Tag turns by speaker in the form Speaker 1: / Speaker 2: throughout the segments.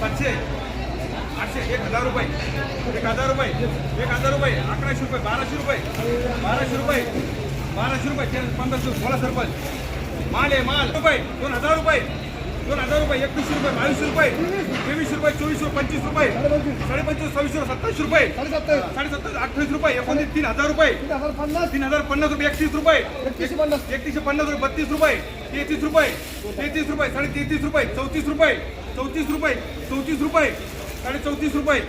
Speaker 1: सातशे आठशे एक हजार रुपये. एक हजार रुपये. एक हजार रुपये. अकराशे रुपये बाराशे रुपये. बाराशे रुपये. बाराशे रुपये. पंधराशे रुपये. सोळा सरपंच. माल आहे माल. रुपये. दोन हजार रुपये. दोन हजार रुपये. एकवीसशे रुपये बावीसशे रुपये. तेवीसशे रुपये चोवीसशे रुपये पंचवीस रुपये. साडेपंचवीस सव्वीसशे रुपये सत्तावीसशे रुपये. साडेसत्तावीस. अठ्ठावीस रुपये. एकोणतीस तीन हजार रुपये. तीन हजार पन्नास. रुपये. एकतीस रुपये. एकतीसशे पन्नास. रुपये. बत्तीस रुपये. तेहतीस रुपये. तेहतीस रुपये. साडे तेहतीस रुपये. चौतीस रुपये. चौतीस रुपये चौतीस रुपये साडे चौतीस रुपये.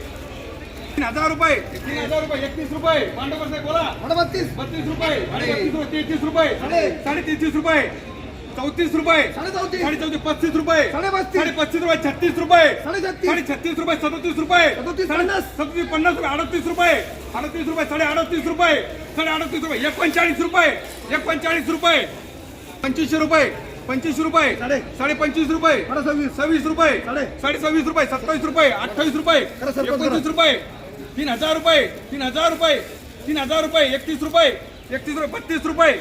Speaker 1: तीन हजार रुपये. तीन हजार रुपये एकतीस रुपये. पांडवर साहेब बोला. बत्तीस. रुपये. साडे बत्तीस रुपये तेहतीस रुपये. साडे तेहतीस रुपये. चौतीस रुपये.
Speaker 2: साडे चौतीस.
Speaker 1: साडे चौतीस पस्तीस रुपये.
Speaker 2: साडे पस्तीस.
Speaker 1: साडे पस्तीस रुपये छत्तीस रुपये.
Speaker 2: साडे छत्तीस.
Speaker 1: साडे छत्तीस रुपये सदतीस रुपये.
Speaker 2: सदोतीस,
Speaker 1: साडे-
Speaker 2: पन्नास.
Speaker 1: सदतीस पन्नास रुपये अडतीस रुपये. अडतीस रुपये साडे अडतीस रुपये. साडे अडतीस रुपये एकोणचाळीस रुपये. एकोणचाळीस रुपये. पंचवीसशे रुपये. पंचवीस रुपये
Speaker 2: साडे.
Speaker 1: साडे पंचवीस रुपये
Speaker 2: सव्वीस.
Speaker 1: सव्वीस रुपये
Speaker 2: साडे.
Speaker 1: साडे सव्वीस रुपये सत्तावीस रुपये अठ्ठावीस रुपये एकोणतीस. रुपये तीन हजार रुपये तीन हजार रुपये तीन हजार रुपये एकतीस रुपये एकतीस रुपये बत्तीस रुपये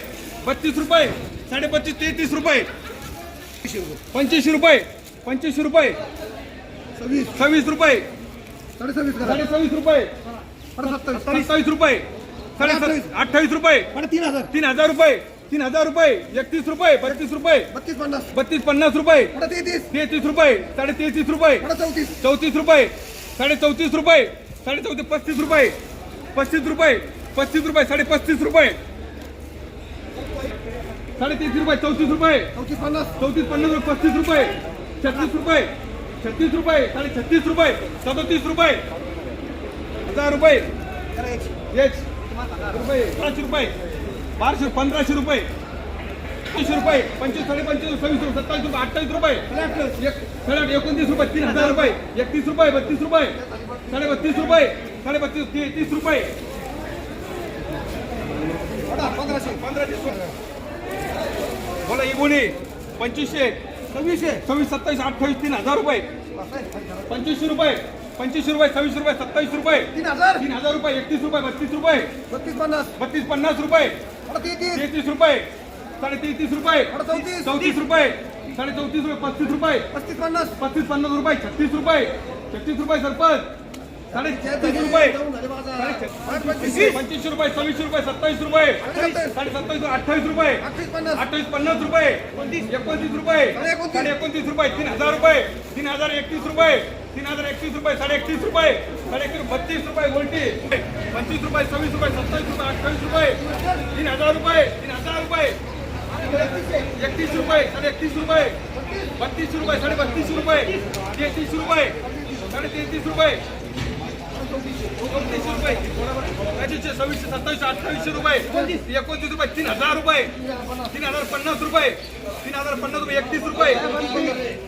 Speaker 1: बत्तीस रुपये साडे पच्चीस तेहतीस रुपये पंचवीसशे रुपये पंचवीसशे रुपये
Speaker 2: सव्वीस
Speaker 1: सव्वीस रुपये
Speaker 2: साडे सव्वीस
Speaker 1: साडे सव्वीस रुपये
Speaker 2: साडे सत्तावीस
Speaker 1: रुपये साडे
Speaker 2: अठ्ठावीस.
Speaker 1: अठ्ठावीस रुपये
Speaker 2: तीन हजार
Speaker 1: तीन हजार रुपये तीन हजार रुपये एकतीस रुपये बत्तीस रुपये.
Speaker 2: बत्तीस पन्नास.
Speaker 1: बत्तीस पन्नास रुपये.
Speaker 2: साडे तेहतीस.
Speaker 1: तेहतीस रुपये साडे तेहतीस रुपये.
Speaker 2: साडे चौतीस.
Speaker 1: चौतीस रुपये साडे चौतीस रुपये साडे चौतीस पस्तीस रुपये. पस्तीस रुपये पस्तीस रुपये साडे पस्तीस रुपये. साडे तेहतीस रुपये चौतीस रुपये.
Speaker 2: चौतीस पन्नास.
Speaker 1: चौतीस पन्नास रुपये पस्तीस रुपये. छत्तीस रुपये छत्तीस रुपये साडे छत्तीस रुपये सदोतीस रुपये. हजार रुपये. रुपये बाराशे रुपये. बाराशे पंधराशे रुपये. तीनशे रुपये. पंचवीस साडे पंचवीस सव्वीस रुपये सत्तावीस रुपये अठ्ठावीस रुपये. साडे एकोणतीस रुपये तीन हजार रुपये. एकतीस रुपये बत्तीस रुपये. साडे बत्तीस रुपये. साडे बत्तीस तीस रुपये.
Speaker 2: पंधराशे.
Speaker 1: पंधराशे बोला इबोनी पंचवीसशे.
Speaker 2: सव्वीसशे.
Speaker 1: सव्वीस सत्तावीस अठ्ठावीस तीन हजार रुपये. पंचवीसशे रुपये. पंचवीसशे रुपये सव्वीस रुपये सत्तावीस रुपये.
Speaker 2: तीन हजार.
Speaker 1: तीन हजार रुपये एकतीस रुपये बत्तीस रुपये.
Speaker 2: बत्तीस पन्नास.
Speaker 1: बत्तीस पन्नास रुपये.
Speaker 2: तेहतीस.
Speaker 1: रुपये. साडे तेहतीस रुपये.
Speaker 2: चौतीस.
Speaker 1: चौतीस रुपये. साडे चौतीस रुपये पस्तीस रुपये.
Speaker 2: पस्तीस पन्नास.
Speaker 1: पस्तीस पन्नास रुपये छत्तीस रुपये. छत्तीस रुपये सरपंच. साडे छत्तीस रुपये. पंचवीसशे रुपये सव्वीसशे रुपये सत्तावीस रुपये. साडे सत्तावीस अठ्ठावीस रुपये.
Speaker 2: अठ्ठावीस पन्नास.
Speaker 1: रुपये. एकोणतीस. रुपये.
Speaker 2: साडे एकोणतीस
Speaker 1: रुपये तीन हजार रुपये. तीन हजार एकतीस रुपये. तीन हजार एकतीस रुपये साडे एकतीस रुपये. साडे बत्तीस रुपये उलटी. पंचवीस रुपये सव्वीस रुपये सत्तावीस रुपये अठ्ठावीस रुपये तीन हजार रुपये तीन हजार रुपये. एकतीस रुपये साडे एकतीस रुपये. बत्तीस रुपये साडे बत्तीस रुपये. तेहतीस रुपये साडे तेहतीस रुपये. एकोणतीस रुपये. पंचवीसशे सव्वीसशे सत्तावीसशे अठ्ठावीसशे रुपये. एकोणतीस रुपये तीन हजार रुपये. तीन हजार पन्नास रुपये. तीन हजार पन्नास रुपये एकतीस रुपये.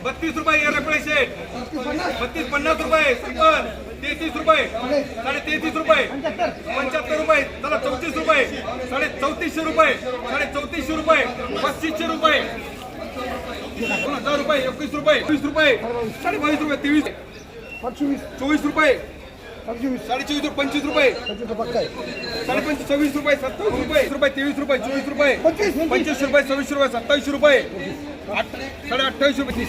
Speaker 1: बत्तीस रुपये एरपळे बत्तीस पन्नास रुपये. सरपंच तेहतीस रुपये. साडे तेहतीस रुपये. पंच्याहत्तर रुपये. चला चौतीस रुपये. साडे चौतीसशे रुपये. साडे चौतीसशे रुपये. पस्तीसशे रुपये. दोन हजार रुपये एकवीस रुपये. वीस रुपये. साडे बावीस रुपये तेवीस.
Speaker 2: पंचवीस.
Speaker 1: चोवीस रुपये. साडे चोवीस रुपये पंचवीस रुपये. साडे पंचवीस सव्वीस रुपये सत्तावीस रुपये. रुपये तेवीस रुपये चोवीस रुपये.
Speaker 2: पंचवीस,
Speaker 1: रुपये सव्वीस रुपये सत्तावीस रुपये. साडे अठ्ठावीस रुपये.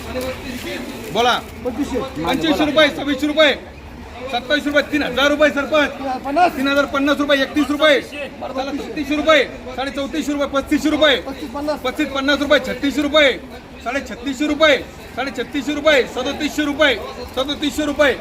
Speaker 1: बोला.
Speaker 2: पंचवीसशे.
Speaker 1: पंचवीसशे रुपये सव्वीसशे रुपये. सत्तावीस रुपये तीन हजार रुपये सरपंच.
Speaker 2: पन्नास.
Speaker 1: तीन हजार पन्नास रुपये एकतीस रुपये. छत्तीसशे रुपये साडे चौतीसशे रुपये पस्तीसशे रुपये. पस्तीस पन्नास रुपये छत्तीसशे रुपये. साडे छत्तीसशे रुपये साडे छत्तीसशे रुपये सदोतीसशे रुपये सदोतीसशे रुपये.